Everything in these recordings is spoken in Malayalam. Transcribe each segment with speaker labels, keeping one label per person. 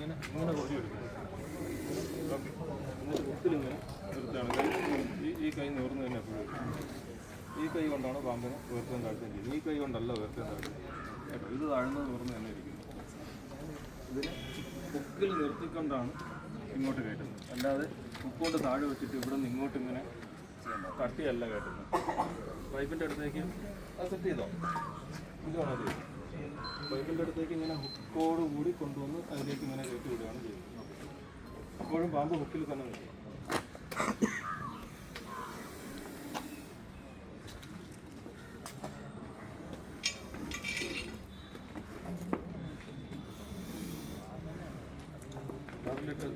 Speaker 1: ഇങ്ങനെ ഇങ്ങനെ കോരി എന്നിട്ട് കുത്തിലിങ്ങനെ നിർത്തുകയാണ്. കൈ ഈ ഈ കൈ നിവർന്ന് തന്നെ എപ്പോഴും. ഈ കൈ കൊണ്ടാണ് പാമ്പിനെ ഉയർത്തുകയും താഴ്ത്തുകയും ചെയ്യുന്നത്. ഈ കൈ കൊണ്ടല്ല ഉയർത്തുകയും താഴ്ത്തുകയും ഇത് താഴ്ന്നത് നിവർന്ന് തന്നെ ഇരിക്കുന്നു. ഇതിനെ കുക്കിൽ നിർത്തിക്കൊണ്ടാണ് ഇങ്ങോട്ട് കയറ്റുന്നത്. അല്ലാതെ കുക്കൊണ്ട് താഴെ വെച്ചിട്ട് ഇവിടെ നിന്ന് ഇങ്ങോട്ട് ഇങ്ങനെ തട്ടിയല്ല കയറ്റുന്നത്. പൈപ്പിന്റെ അടുത്തേക്ക് അത് സെറ്റ് ചെയ്തോ? ഇതാണോ അത് പൈപ്പിന്റെ അടുത്തേക്ക് ഇങ്ങനെ ഹുക്കോട് കൂടി കൊണ്ടുവന്ന് അതിലേക്ക് ഇങ്ങനെ കയറ്റി വിടുകയാണ് ചെയ്യുന്നത്. അപ്പോഴും പാമ്പ് ഹുക്കിൽ തന്നെ നിൽക്കും. അതിലിട്ട്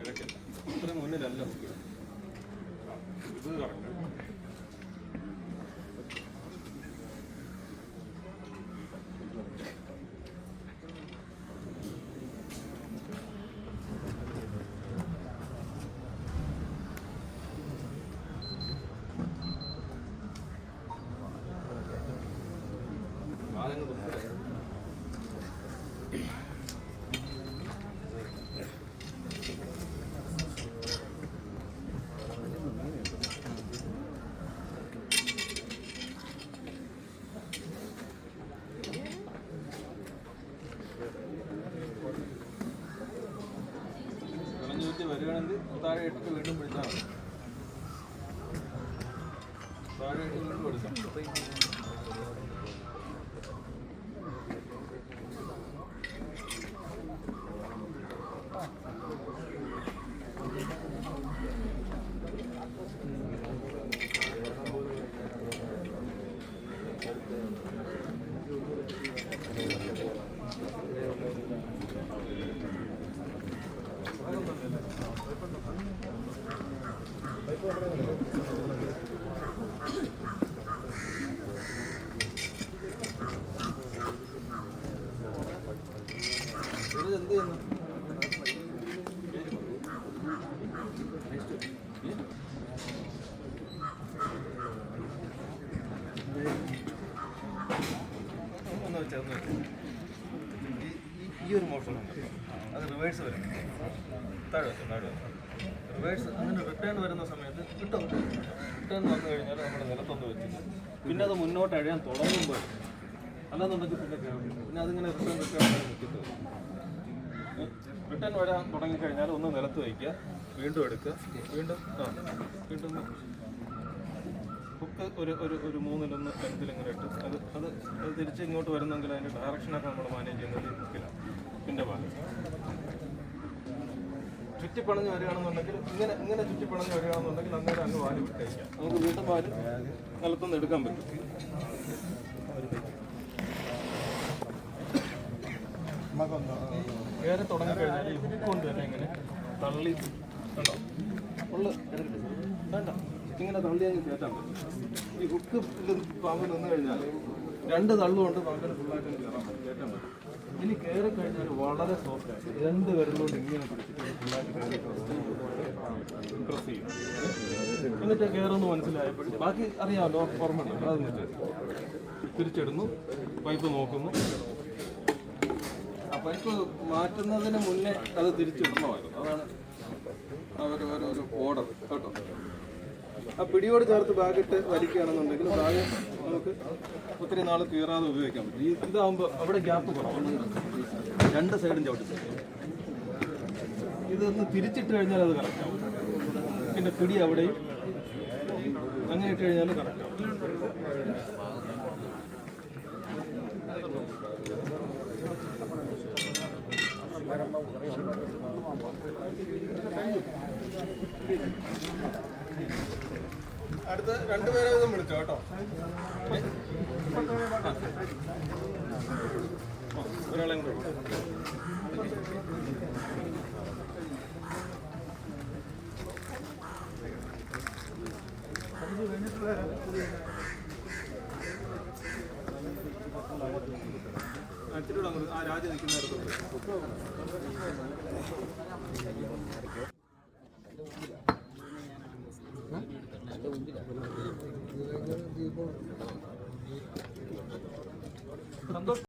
Speaker 1: ഇടയ്ക്കല്ല ഇത്രയും മുന്നിലല്ല ഹുക്കിൽ ഇത് കറക്റ്റ്. വെച്ച് വരികയാണെങ്കിൽ താഴെ ഇട്ടിട്ട് വീണ്ടും പിടിച്ചാൽ മതി. താഴെ വീണ്ടും എടുക്കാം ഒരു മോഷൻ ഉണ്ട് അത് റിവേഴ്സ് വരും താഴെ റിവേഴ്സ് വരുന്ന സമയത്ത് കഴിഞ്ഞാൽ പിന്നെ അത് മുന്നോട്ട് അഴിയാൻ തുടങ്ങുമ്പോൾ അല്ലാന്നുണ്ടെങ്കിൽ പിന്നെ കയറും പിന്നെ അതിങ്ങനെ റിട്ടേൺ റിട്ടേൺ നിൽക്കുന്നത് റിട്ടേൺ വരാൻ തുടങ്ങിക്കഴിഞ്ഞാൽ ഒന്ന് നിലത്ത് വയ്ക്കുക. വീണ്ടും എടുക്കുക. വീണ്ടും ആ വീണ്ടും ഹുക്ക് ഒരു ഒരു ഒരു മൂന്നിലൊന്ന് ലെങ്തിലിങ്ങനെ ഇട്ട് അത് അത് അത് തിരിച്ച് ഇങ്ങോട്ട് വരുന്നെങ്കിൽ അതിന്റെ ഡയറക്ഷനൊക്കെ നമ്മൾ മാനേജ് ചെയ്യുന്നത് ഈ ഹുക്കിലാണ് പിന്നെ ഭാഗം. ചുറ്റിപ്പണഞ്ഞ് വരികയാണെന്നുണ്ടെങ്കിൽ ഇങ്ങനെ ഇങ്ങനെ ചുറ്റിപ്പണഞ്ഞ് വരികയാണെന്നുണ്ടെങ്കിൽ അന്നേരം അങ്ങ് വാൽ വിട്ടേക്കാം നമുക്ക് വീണ്ടും വാൽ നിലത്തുനിന്ന് എടുക്കാൻ പറ്റും. കയറി തുടങ്ങിക്കഴിഞ്ഞാൽ ഈ ഹുക്ക് കൊണ്ട് തന്നെ ഇങ്ങനെ തള്ളി കണ്ടോ? ഉള്ള വേണ്ട ഇങ്ങനെ തള്ളി അങ്ങ് കയറ്റാൻ ഈ ഹുക്ക് പാമ്പ് നിന്ന് കഴിഞ്ഞാൽ രണ്ട് തള്ളുകൊണ്ട് പാമ്പിന് ഫുള്ളായിട്ട് കയറാൻ കയറ്റാൻ ഇനി കയറി കഴിഞ്ഞാൽ വളരെ സോഫ്റ്റ് ആയിട്ട് രണ്ട് വിരലുകൊണ്ട് ഇങ്ങനെ പിടിച്ചിട്ട് എന്നിട്ട് കയറുമെന്ന് മനസ്സിലായപ്പോഴും ബാക്കി അറിയാമല്ലോ ഓർമ്മ ഉണ്ടല്ലോ അത് തിരിച്ചിടുന്നു. പൈപ്പ് നോക്കുന്നു. പൈപ്പ് മാറ്റുന്നതിന് മുന്നേ അത് തിരിച്ചിടണമായിരുന്നു അതാണ് അവർ ഒരു ഓർഡർ കേട്ടോ. ആ പിടിയോട് ചേർത്ത് ബാഗിട്ട് വലിക്കുകയാണെന്നുണ്ടെങ്കിൽ ബാഗ് നമുക്ക് ഒത്തിരി നാൾ കീറാതെ ഉപയോഗിക്കാൻ പറ്റും. ഈ ഇതാകുമ്പോൾ അവിടെ ഗ്യാപ്പ് കുറവാണ്. രണ്ട് സൈഡും ചവിട്ടി ഇതൊന്ന് തിരിച്ചിട്ട് കഴിഞ്ഞാൽ അത് കറക്റ്റ് ആവും. പിന്നെ പിടി അവിടെയും അങ്ങനെ ഇട്ട് കഴിഞ്ഞാൽ കറക്റ്റ് അടുത്ത രണ്ടുപേരെ വീതം വിളിച്ചോ കേട്ടോ. ഒരാളെ ആ. രാജ നിൽക്കുന്നിടത്ത്
Speaker 2: people.